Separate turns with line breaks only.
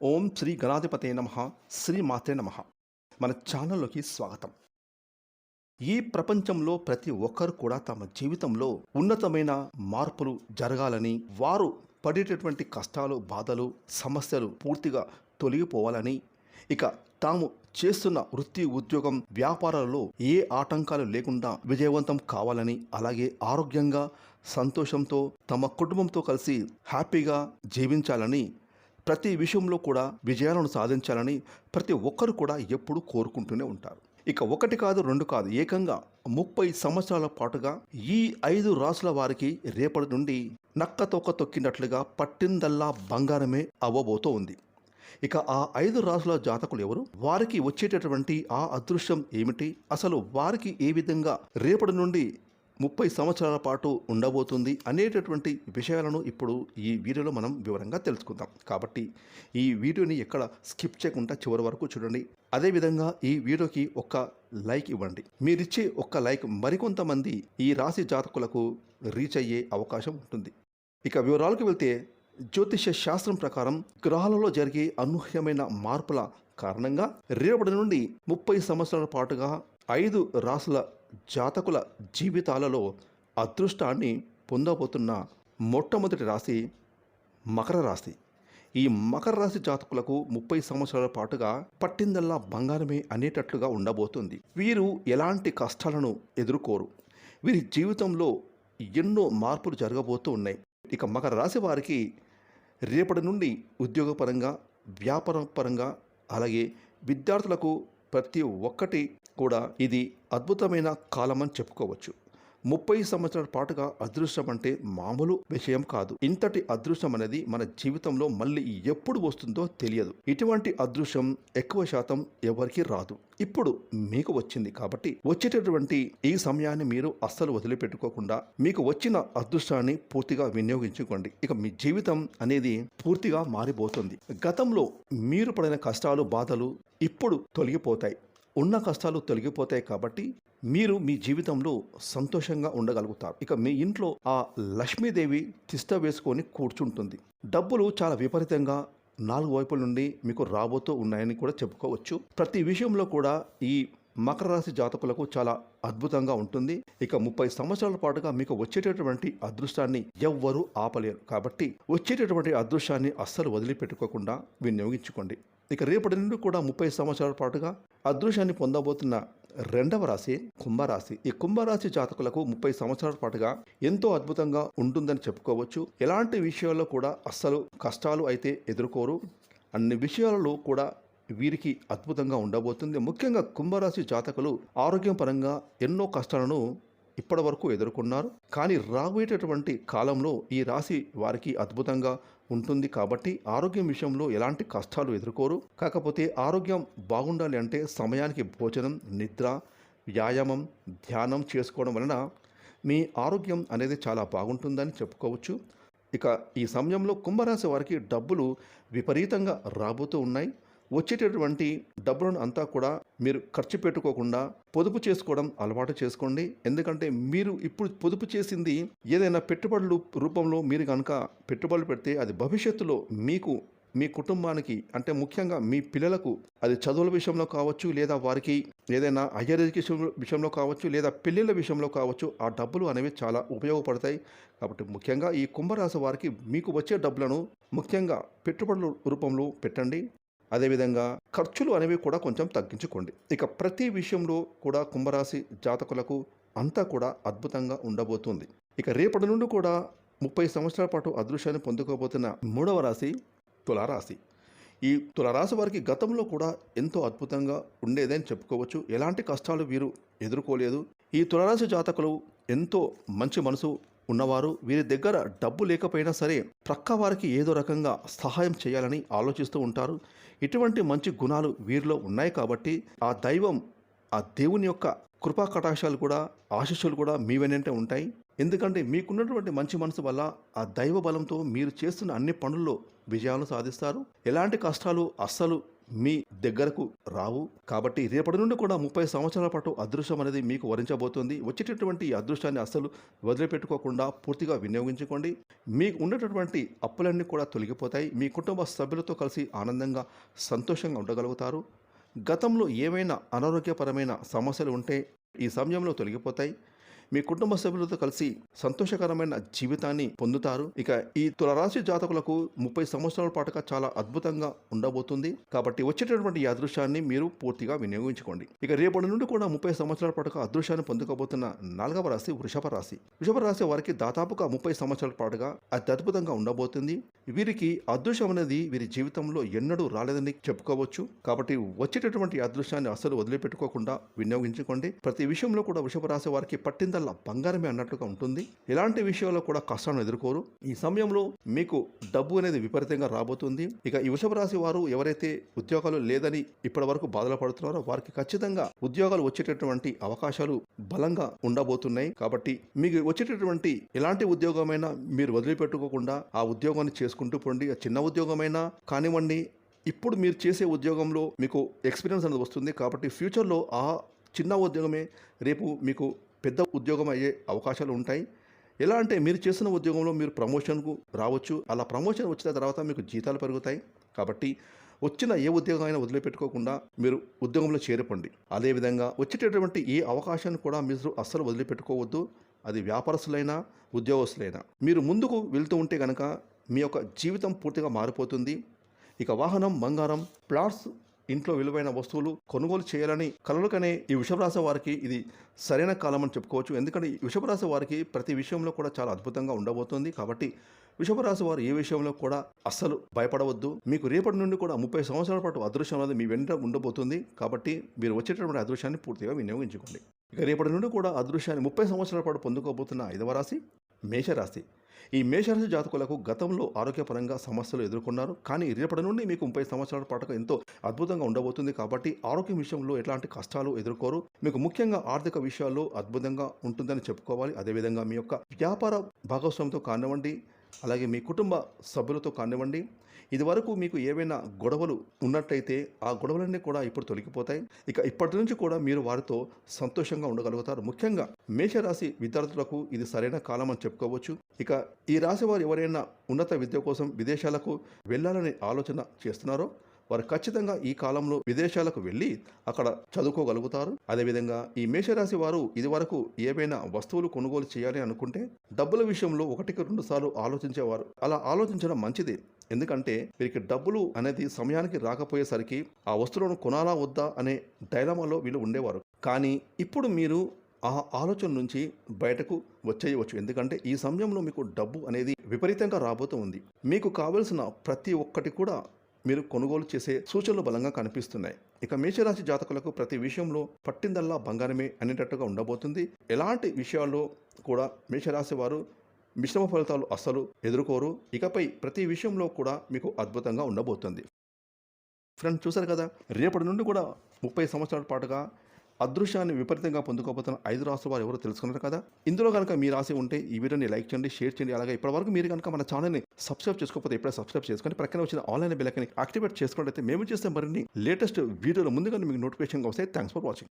ఓం శ్రీ గణాధిపతే నమ శ్రీ మాత్రే నమ. మన ఛానల్లోకి స్వాగతం. ఈ ప్రపంచంలో ప్రతి ఒక్కరు కూడా తమ జీవితంలో ఉన్నతమైన మార్పులు జరగాలని వారు పడేటటువంటి కష్టాలు బాధలు సమస్యలు పూర్తిగా తొలగిపోవాలని ఇక తాము చేస్తున్న వృత్తి ఉద్యోగం వ్యాపారాలలో ఏ ఆటంకాలు లేకుండా విజయవంతం కావాలని అలాగే ఆరోగ్యంగా సంతోషంతో తమ కుటుంబంతో కలిసి హ్యాపీగా జీవించాలని ప్రతి విషయంలో కూడా విజయాలను సాధించాలని ప్రతి ఒక్కరు కూడా ఎప్పుడూ కోరుకుంటూనే ఉంటారు. ఇక ఒకటి కాదు రెండు కాదు ఏకంగా ముప్పై సంవత్సరాల పాటుగా ఈ ఐదు రాసుల వారికి రేపటి నుండి నక్క తొక్క తొక్కినట్లుగా పట్టిందల్లా బంగారమే అవ్వబోతూ ఉంది. ఇక ఆ ఐదు రాసుల జాతకులు ఎవరు? వారికి వచ్చేటటువంటి ఆ అదృశ్యం ఏమిటి? అసలు వారికి ఏ విధంగా రేపటి నుండి ముప్పై సంవత్సరాల పాటు ఉండబోతుంది అనేటటువంటి విషయాలను ఇప్పుడు ఈ వీడియోలో మనం వివరంగా తెలుసుకుందాం. కాబట్టి ఈ వీడియోని ఎక్కడ స్కిప్ చేయకుండా చివరి వరకు చూడండి. అదేవిధంగా ఈ వీడియోకి ఒక్క లైక్ ఇవ్వండి. మీరిచ్చే ఒక్క లైక్ మరికొంతమంది ఈ రాశి జాతకులకు రీచ్ అయ్యే అవకాశం ఉంటుంది. ఇక వివరాలకు వెళ్తే జ్యోతిష శాస్త్రం ప్రకారం గ్రహాలలో జరిగే అనూహ్యమైన మార్పుల కారణంగా రేపటి నుండి ముప్పై సంవత్సరాల పాటుగా ఐదు రాసుల జాతకుల జీవితాలలో అదృష్టాన్ని పొందబోతున్న మొట్టమొదటి రాశి మకర రాశి. ఈ మకర రాశి జాతకులకు ముప్పై సంవత్సరాల పాటుగా పట్టిందల్లా బంగారమే అనేటట్లుగా ఉండబోతుంది. వీరు ఎలాంటి కష్టాలను ఎదుర్కోరు. వీరి జీవితంలో ఎన్నో మార్పులు జరగబోతూ ఉన్నాయి. ఇక మకర రాశి వారికి రేపటి నుండి ఉద్యోగపరంగా వ్యాపారపరంగా అలాగే విద్యార్థులకు ప్రతి ఒక్కటి కూడా ఇది అద్భుతమైన కాలం అని చెప్పుకోవచ్చు. ముప్పై సంవత్సరాల పాటుగా అదృష్టం అంటే మామూలు విషయం కాదు. ఇంతటి అదృష్టం అనేది మన జీవితంలో మళ్ళీ ఎప్పుడు వస్తుందో తెలియదు. ఇటువంటి అదృష్టం ఎక్కువ శాతం ఎవరికి రాదు. ఇప్పుడు మీకు వచ్చింది కాబట్టి వచ్చేటటువంటి ఈ సమయాన్ని మీరు అస్సలు వదిలిపెట్టుకోకుండా మీకు వచ్చిన అదృష్టాన్ని పూర్తిగా వినియోగించుకోండి. ఇక మీ జీవితం అనేది పూర్తిగా మారిపోతుంది. గతంలో మీరు పడిన కష్టాలు బాధలు ఇప్పుడు తొలగిపోతాయి. ఉన్న కష్టాలు తొలగిపోతాయి కాబట్టి మీరు మీ జీవితంలో సంతోషంగా ఉండగలుగుతారు. ఇక మీ ఇంట్లో ఆ లక్ష్మీదేవి తిష్ట వేసుకొని కూర్చుంటుంది. డబ్బులు చాలా విపరీతంగా నాలుగు వైపుల నుండి మీకు రాబోతూ ఉన్నాయని కూడా చెప్పుకోవచ్చు. ప్రతి విషయంలో కూడా ఈ మకర రాశి జాతకులకు చాలా అద్భుతంగా ఉంటుంది. ఇక ముప్పై సంవత్సరాల పాటుగా మీకు వచ్చేటటువంటి అదృష్టాన్ని ఎవ్వరూ ఆపలేరు. కాబట్టి వచ్చేటటువంటి అదృష్టాన్ని అస్సలు వదిలిపెట్టుకోకుండా వినియోగించుకోండి. ఇక రేపటి నుండి కూడా ముప్పై సంవత్సరాల పాటుగా అదృశ్యాన్ని పొందబోతున్న రెండవ రాశి కుంభరాశి. ఈ కుంభరాశి జాతకులకు ముప్పై సంవత్సరాల పాటుగా ఎంతో అద్భుతంగా ఉంటుందని చెప్పుకోవచ్చు. ఎలాంటి విషయాల్లో కూడా అస్సలు కష్టాలు అయితే ఎదుర్కోరు. అన్ని విషయాలలో కూడా వీరికి అద్భుతంగా ఉండబోతుంది. ముఖ్యంగా కుంభరాశి జాతకులు ఆరోగ్యపరంగా ఎన్నో కష్టాలను ఇప్పటి వరకు ఎదుర్కొన్నారు. కానీ రాబోయేటటువంటి కాలంలో ఈ రాశి వారికి అద్భుతంగా ఉంటుంది కాబట్టి ఆరోగ్యం విషయంలో ఎలాంటి కష్టాలు ఎదుర్కోరు. కాకపోతే ఆరోగ్యం బాగుండాలి అంటే సమయానికి భోజనం నిద్ర వ్యాయామం ధ్యానం చేసుకోవడం వలన మీ ఆరోగ్యం అనేది చాలా బాగుంటుందని చెప్పుకోవచ్చు. ఇక ఈ సమయంలో కుంభరాశి వారికి డబ్బులు విపరీతంగా రాబోతూ ఉన్నాయి. వచ్చేటటువంటి డబ్బులను అంతా కూడా మీరు ఖర్చు పెట్టుకోకుండా పొదుపు చేసుకోవడం అలవాటు చేసుకోండి. ఎందుకంటే మీరు ఇప్పుడు పొదుపు చేసింది ఏదైనా పెట్టుబడులు రూపంలో మీరు కనుక పెట్టుబడులు పెడితే అది భవిష్యత్తులో మీకు మీ కుటుంబానికి అంటే ముఖ్యంగా మీ పిల్లలకు అది చదువుల విషయంలో కావచ్చు లేదా వారికి ఏదైనా హయ్యర్ ఎడ్యుకేషన్ విషయంలో కావచ్చు లేదా పెళ్ళిళ్ళ విషయంలో కావచ్చు ఆ డబ్బులు అనేవి చాలా ఉపయోగపడతాయి. కాబట్టి ముఖ్యంగా ఈ కుంభరాశి వారికి మీకు వచ్చే డబ్బులను ముఖ్యంగా పెట్టుబడుల రూపంలో పెట్టండి. అదేవిధంగా ఖర్చులు అనేవి కూడా కొంచెం తగ్గించుకోండి. ఇక ప్రతి విషయంలో కూడా కుంభరాశి జాతకులకు అంతా కూడా అద్భుతంగా ఉండబోతుంది. ఇక రేపటి నుండి కూడా ముప్పై సంవత్సరాల పాటు అదృశ్యాన్ని పొందుకోబోతున్న మూడవ రాశి తులారాశి. ఈ తులారాశి వారికి గతంలో కూడా ఎంతో అద్భుతంగా ఉండేదని చెప్పుకోవచ్చు. ఎలాంటి కష్టాలు వీరు ఎదుర్కోలేదు. ఈ తులారాశి జాతకులు ఎంతో మంచి మనసు ఉన్నవారు. వీరి దగ్గర డబ్బు లేకపోయినా సరే ప్రక్క వారికి ఏదో రకంగా సహాయం చేయాలని ఆలోచిస్తూ ఉంటారు. ఇటువంటి మంచి గుణాలు వీరిలో ఉన్నాయి కాబట్టి ఆ దైవం ఆ దేవుని యొక్క కృపా కటాక్షాలు కూడా ఆశీస్సులు కూడా మీ వెనంటే ఉంటాయి. ఎందుకంటే మీకున్నటువంటి మంచి మనసు వల్ల ఆ దైవ బలంతో మీరు చేస్తున్న అన్ని పనుల్లో విజయాలు సాధిస్తారు. ఎలాంటి కష్టాలు అస్సలు మీ దగ్గరకు రావు. కాబట్టి రేపటి నుండి కూడా ముప్పై సంవత్సరాల పాటు అదృష్టం అనేది మీకు వరించబోతుంది. వచ్చేటటువంటి అదృష్టాన్ని అస్సలు వదిలిపెట్టుకోకుండా పూర్తిగా వినియోగించుకోండి. మీకు ఉండేటటువంటి అప్పులన్నీ కూడా తొలగిపోతాయి. మీ కుటుంబ సభ్యులతో కలిసి ఆనందంగా సంతోషంగా ఉండగలుగుతారు. గతంలో ఏమైనా అనారోగ్యపరమైన సమస్యలు ఉంటే ఈ సమయంలో తొలగిపోతాయి. మీ కుటుంబ సభ్యులతో కలిసి సంతోషకరమైన జీవితాన్ని పొందుతారు. ఇక ఈ తులరాశి జాతకులకు ముప్పై సంవత్సరాల పాటుగా చాలా అద్భుతంగా ఉండబోతుంది. కాబట్టి వచ్చేటటువంటి ఈ అదృశ్యాన్ని మీరు పూర్తిగా వినియోగించుకోండి. ఇక రేపటి నుండి కూడా ముప్పై సంవత్సరాల పాటుగా అదృశ్యాన్ని పొందుకోబోతున్న నాలుగవ రాశి వృషభ రాశి. వృషభ రాశి వారికి దాదాపుగా ముప్పై సంవత్సరాల పాటుగా అతి అద్భుతంగా ఉండబోతుంది. వీరికి అదృశ్యం అనేది వీరి జీవితంలో ఎన్నడూ రాలేదని చెప్పుకోవచ్చు. కాబట్టి వచ్చేటటువంటి అదృశ్యాన్ని అసలు వదిలిపెట్టుకోకుండా వినియోగించుకోండి. ప్రతి విషయంలో కూడా వృషభ రాశి వారికి పట్టిందల్లా బంగారమే అన్నట్లుగా ఉంటుంది. ఎలాంటి విషయాల్లో కూడా కష్టాలను ఎదుర్కోరు. ఈ సమయంలో మీకు డబ్బు అనేది విపరీతంగా రాబోతుంది. ఇక ఈ వృషభ రాశి వారు ఎవరైతే ఉద్యోగాలు లేదని ఇప్పటి వరకు బాధలు పడుతున్నారో వారికి ఖచ్చితంగా ఉద్యోగాలు వచ్చేటటువంటి అవకాశాలు బలంగా ఉండబోతున్నాయి. కాబట్టి మీకు వచ్చేటటువంటి ఎలాంటి ఉద్యోగమైనా మీరు వదిలిపెట్టుకోకుండా ఆ ఉద్యోగాన్ని చేసుకుంటూ పోండి. చిన్న ఉద్యోగమైనా కానివ్వండి. ఇప్పుడు మీరు చేసే ఉద్యోగంలో మీకు ఎక్స్పీరియన్స్ అనేది వస్తుంది. కాబట్టి ఫ్యూచర్లో ఆ చిన్న ఉద్యోగమే రేపు మీకు పెద్ద ఉద్యోగం అయ్యే అవకాశాలు ఉంటాయి. ఎలా అంటే మీరు చేస్తున్న ఉద్యోగంలో మీరు ప్రమోషన్కు రావచ్చు. అలా ప్రమోషన్ వచ్చిన తర్వాత మీకు జీతాలు పెరుగుతాయి. కాబట్టి వచ్చిన ఏ ఉద్యోగం అయినా వదిలిపెట్టుకోకుండా మీరు ఉద్యోగంలో చేరిపండి. అదేవిధంగా వచ్చేటటువంటి ఏ అవకాశాన్ని కూడా మీరు అస్సలు వదిలిపెట్టుకోవద్దు. అది వ్యాపారస్తులైనా ఉద్యోగస్తులైనా. మీరు ముందుకు వెళ్తూ ఉంటే కనుక మీ యొక్క జీవితం పూర్తిగా మారిపోతుంది. ఇక వాహనం బంగారం ప్లాట్స్ ఇంట్లో విలువైన వస్తువులు కొనుగోలు చేయాలని కలలుకనే ఈ వృషభరాశి వారికి ఇది సరైన కాలం అని చెప్పుకోవచ్చు. ఎందుకంటే ఈ వృషభరాశి వారికి ప్రతి విషయంలో కూడా చాలా అద్భుతంగా ఉండబోతుంది. కాబట్టి వృషభరాశి వారు ఏ విషయంలో కూడా అస్సలు భయపడవద్దు. మీకు రేపటి నుండి కూడా ముప్పై సంవత్సరాల పాటు అదృశ్యం అనేది మీ వెంట ఉండబోతుంది. కాబట్టి మీరు వచ్చేటటువంటి అదృశ్యాన్ని పూర్తిగా వినియోగించుకోండి. ఇక రేపటి నుండి కూడా అదృశ్యాన్ని ముప్పై సంవత్సరాల పాటు పొందుకోబోతున్న ఐదవ రాశి మేషరాశి. ఈ మేషరాశి జాతకులకు గతంలో ఆరోగ్యపరంగా సమస్యలు ఎదుర్కొన్నారు. కానీ రేపటి నుండి మీకు ముప్పై సంవత్సరాల పాటు ఎంతో అద్భుతంగా ఉండబోతుంది కాబట్టి ఆరోగ్యం విషయంలో ఎలాంటి కష్టాలు ఎదుర్కోరు. మీకు ముఖ్యంగా ఆర్థిక విషయాల్లో అద్భుతంగా ఉంటుందని చెప్పుకోవాలి. అదేవిధంగా మీ యొక్క వ్యాపార భాగస్వామితో కానివ్వండి అలాగే మీ కుటుంబ సభ్యులతో కానివ్వండి ఇదివరకు మీకు ఏవైనా గొడవలు ఉన్నట్టయితే ఆ గొడవలన్నీ కూడా ఇప్పుడు తొలగిపోతాయి. ఇక ఇప్పటి నుంచి కూడా మీరు వారితో సంతోషంగా ఉండగలుగుతారు. ముఖ్యంగా మేషరాశి విద్యార్థులకు ఇది సరైన కాలం అని చెప్పుకోవచ్చు. ఇక ఈ రాశి వారు ఎవరైనా ఉన్నత విద్య కోసం విదేశాలకు వెళ్ళాలని ఆలోచన చేస్తున్నారో వారు ఖచ్చితంగా ఈ కాలంలో విదేశాలకు వెళ్ళి అక్కడ చదువుకోగలుగుతారు. అదేవిధంగా ఈ మేషరాశి వారు ఇదివరకు ఏవైనా వస్తువులు కొనుగోలు చేయాలి అనుకుంటే డబ్బుల విషయంలో ఒకటికి రెండు సార్లు ఆలోచించేవారు. అలా ఆలోచించడం మంచిదే. ఎందుకంటే వీరికి డబ్బులు అనేది సమయానికి రాకపోయేసరికి ఆ వస్తువులను కొనాలా వద్దా అనే డైలమాలో వీళ్ళు ఉండేవారు. కానీ ఇప్పుడు మీరు ఆ ఆలోచన నుంచి బయటకు వచ్చేయవచ్చు. ఎందుకంటే ఈ సమయంలో మీకు డబ్బు అనేది విపరీతంగా రాబోతూ ఉంది. మీకు కావలసిన ప్రతి ఒక్కటి కూడా మీరు కొనుగోలు చేసే సూచనలు బలంగా కనిపిస్తున్నాయి. ఇక మేషరాశి జాతకులకు ప్రతి విషయంలో పట్టిందల్లా బంగారమే అనేటట్టుగా ఉండబోతుంది. ఎలాంటి విషయాల్లో కూడా మేషరాశి వారు మిశ్రమ ఫలితాలు అస్సలు ఎదుర్కోరు. ఇకపై ప్రతి విషయంలో కూడా మీకు అద్భుతంగా ఉండబోతుంది. ఫ్రెండ్స్ చూశారు కదా? రేపటి నుండి కూడా ముప్పై సంవత్సరాల పాటుగా అదృశ్యాన్ని విపరీతంగా పొందుకోబోతున్న ఐదు రాష్ట్రాల వారు ఎవరో తెలుసుకున్నారు కదా? ఇందులో కనుక మీ రాసి ఉంటే ఈ వీడియోని లైక్ చేయండి షేర్ చేయండి. అలాగే ఇప్పటివరకు మీరు కనుక మన ఛానల్ని సబ్స్క్రైబ్ చేసుకోకపోతే ఇప్పుడే సబ్స్క్రైబ్ చేసుకొని ప్రక్కన వచ్చిన ఆన్లైన్ బిల్లకని యాక్టివేట్ చేసుకున్నట్లయితే మేము చేస్తే మరిన్ని లేటెస్ట్ వీడియోలు ముందుగా మీకు నోటిఫికేషన్ వస్తాయి. Thanks for watching.